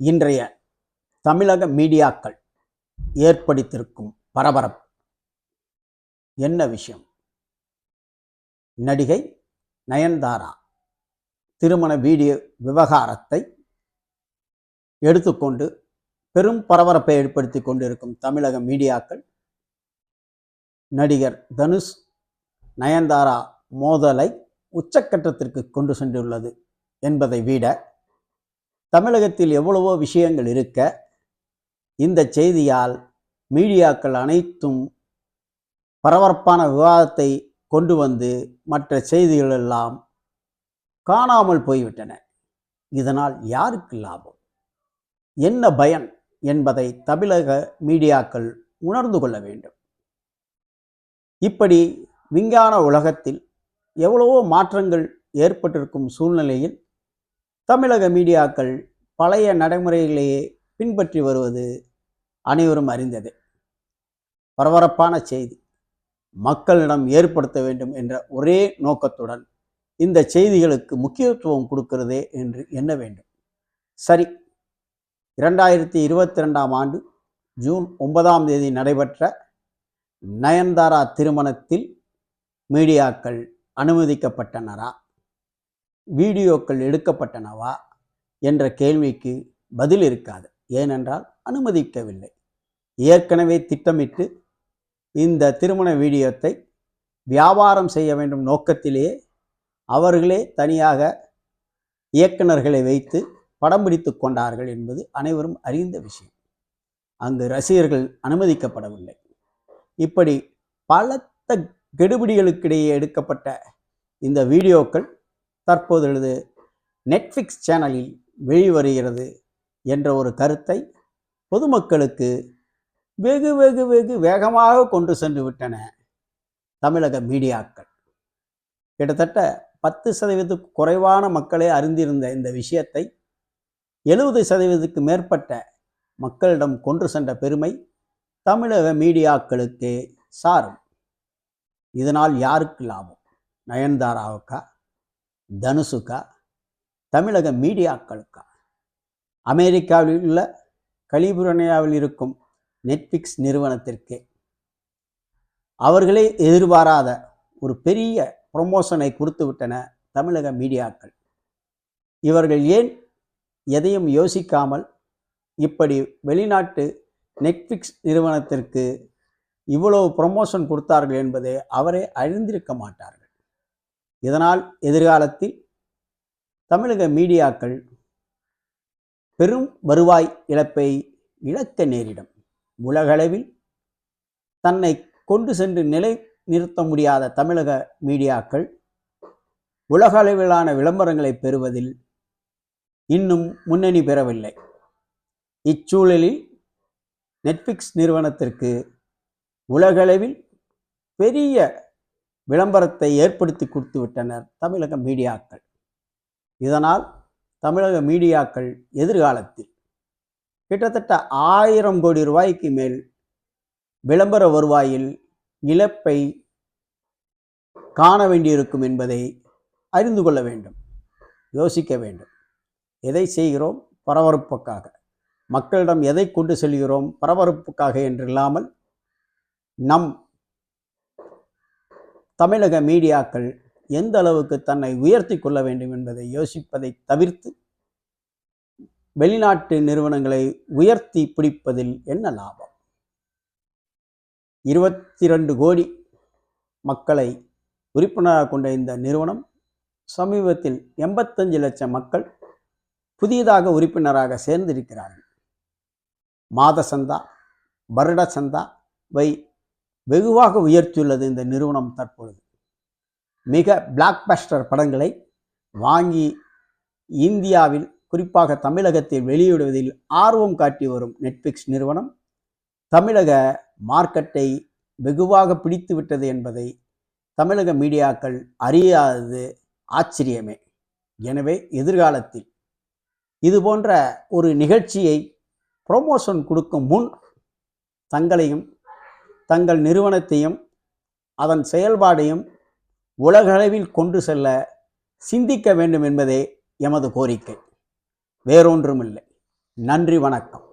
இன்றைய தமிழக மீடியாக்கள் ஏற்படுத்தியிருக்கும் பரபரப்பு. என்ன விஷயம்? நடிகை நயன்தாரா திருமண வீடியோ விவகாரத்தை எடுத்துக்கொண்டு பெரும் பரபரப்பை ஏற்படுத்தி கொண்டிருக்கும் தமிழக மீடியாக்கள் நடிகர் தனுஷ் நயன்தாரா மோதலை உச்சக்கட்டத்திற்கு கொண்டு சென்றுள்ளது என்பதை விட தமிழகத்தில் எவ்வளவோ விஷயங்கள் இருக்க இந்த செய்தியால் மீடியாக்கள் அனைத்தும் பரபரப்பான விவாதத்தை கொண்டு வந்து மற்ற செய்திகள் எல்லாம் காணாமல் போய்விட்டன. இதனால் யாருக்கு லாபம்? என்ன பயன் என்பதை தமிழக மீடியாக்கள் உணர்ந்து கொள்ள வேண்டும். இப்படி விஞ்ஞான உலகத்தில் எவ்வளவோ மாற்றங்கள் ஏற்பட்டிருக்கும் சூழ்நிலையில் தமிழக மீடியாக்கள் பழைய நடைமுறைகளையே பின்பற்றி வருவது அனைவரும் அறிந்ததே. பரபரப்பான செய்தி. மக்களிடம் ஏற்படுத்த வேண்டும் என்ற ஒரே நோக்கத்துடன் இந்த செய்திகளுக்கு முக்கியத்துவம் கொடுக்கிறதே என்று எண்ண வேண்டும். சரி இரண்டாயிரத்தி இருபத்தி ரெண்டாம் ஆண்டு ஜூன் ஒன்பதாம் தேதி நடைபெற்ற நயன்தாரா திருமணத்தில் மீடியாக்கள் அனுமதிக்கப்பட்டனரா? வீடியோக்கள் எடுக்கப்பட்டனவா என்ற கேள்விக்கு பதில் இருக்காது. ஏனென்றால் அனுமதிக்கவில்லை. ஏற்கனவே திட்டமிட்டு இந்த திருமண வீடியோத்தை வியாபாரம் செய்ய வேண்டும் நோக்கத்திலேயே அவர்களே தனியாக இயக்குனர்களை வைத்து படம் பிடித்து கொண்டார்கள் என்பது அனைவரும் அறிந்த விஷயம். அங்கு ரசிகர்கள் அனுமதிக்கப்படவில்லை. இப்படி பலத்த கெடுபிடிகளுக்கிடையே எடுக்கப்பட்ட இந்த வீடியோக்கள் தற்போது நெட்ஃப்ளிக்ஸ் சேனலில் வெளிவருகிறது என்ற ஒரு கருத்தை பொதுமக்களுக்கு வெகு வெகு வெகு வேகமாக கொண்டு சென்று விட்டன தமிழக மீடியாக்கள். கிட்டத்தட்ட பத்து சதவீதத்துக்கு குறைவான மக்களே அறிந்திருந்த இந்த விஷயத்தை எழுபது சதவீதத்துக்கு மேற்பட்ட மக்களிடம் கொண்டு சென்ற பெருமை தமிழக மீடியாக்களுக்கு சாரும். இதனால் யாருக்கு லாபம்? நயன்தாராவுக்கா? தனுஷுக்கா தமிழக மீடியாக்களுக்கா? அமெரிக்காவில் உள்ள கலிபுரனியாவில் இருக்கும் நெட்ஃப்ளிக்ஸ் நிறுவனத்திற்கு. அவர்களே எதிர்பாராத ஒரு பெரிய ப்ரொமோஷனை கொடுத்து விட்டன தமிழக மீடியாக்கள். இவர்கள் ஏன் எதையும் யோசிக்காமல் இப்படி வெளிநாட்டு நெட்ஃப்ளிக்ஸ் நிறுவனத்திற்கு இவ்வளவு ப்ரொமோஷன் கொடுத்தார்கள் என்பதை அவரே அறிந்திருக்க மாட்டார்கள்? இதனால் எதிர்காலத்தில் தமிழக மீடியாக்கள் பெரும் வருவாய் இழப்பை இழக்க நேரிடும். உலகளவில் தன்னை கொண்டு சென்று நிலை நிறுத்த முடியாத தமிழக மீடியாக்கள் உலக அளவிலான விளம்பரங்களை பெறுவதில் இன்னும் முன்னணி பெறவில்லை. இச்சூழலில் நெட்ஃப்ளிக்ஸ் நிறுவனத்திற்கு உலகளவில் பெரிய விளம்பரத்தை ஏற்படுத்தி கொடுத்து விட்டனர் தமிழக மீடியாக்கள். இதனால் தமிழக மீடியாக்கள் எதிர்காலத்தில் கிட்டத்தட்ட ஆயிரம் கோடி ரூபாய்க்கு மேல் விளம்பர வருவாயில் இழப்பை காண வேண்டியிருக்கும் என்பதை அறிந்து கொள்ள வேண்டும் யோசிக்க வேண்டும். எதை செய்கிறோம்? பரபரப்புக்காக. மக்களிடம் எதை கொண்டு செல்கிறோம்? பரபரப்புக்காக என்றில்லாமல் நம் தமிழக மீடியாக்கள் எந்த அளவுக்கு தன்னை உயர்த்தி கொள்ள வேண்டும் என்பதை யோசிப்பதை தவிர்த்து வெளிநாட்டு நிறுவனங்களை உயர்த்தி பிடிப்பதில் என்ன லாபம்? இருபத்தி ரெண்டு கோடி மக்களை உறுப்பினராக கொண்ட இந்த நிறுவனம் சமீபத்தில் எண்பத்தஞ்சு லட்சம் மக்கள் புதியதாக உறுப்பினராக சேர்ந்திருக்கிறார்கள். மாத சந்தா வருட சந்தா வை வெகுவாக உயர்த்தியுள்ளது இந்த நிறுவனம் தற்பொழுது. மிக பிளாக்பஸ்டர் படங்களை வாங்கி இந்தியாவில் குறிப்பாக தமிழகத்தில் வெளியிடுவதில் ஆர்வம் காட்டி வரும் நெட்ஃப்ளிக்ஸ் நிறுவனம் தமிழக மார்க்கெட்டை வெகுவாக பிடித்து விட்டது என்பதை தமிழக மீடியாக்கள் அறியாதது ஆச்சரியமே. எனவே எதிர்காலத்தில் இது போன்ற ஒரு நிகழ்ச்சியை ப்ரொமோஷன் கொடுக்கும் முன் தங்களையும் தங்கள் நிறுவனத்தையும் அதன் செயல்பாடையும் உலகளவில் கொண்டு செல்ல சிந்திக்க வேண்டும் என்பதே எமது கோரிக்கை. வேறொன்றுமில்லை. நன்றி வணக்கம்.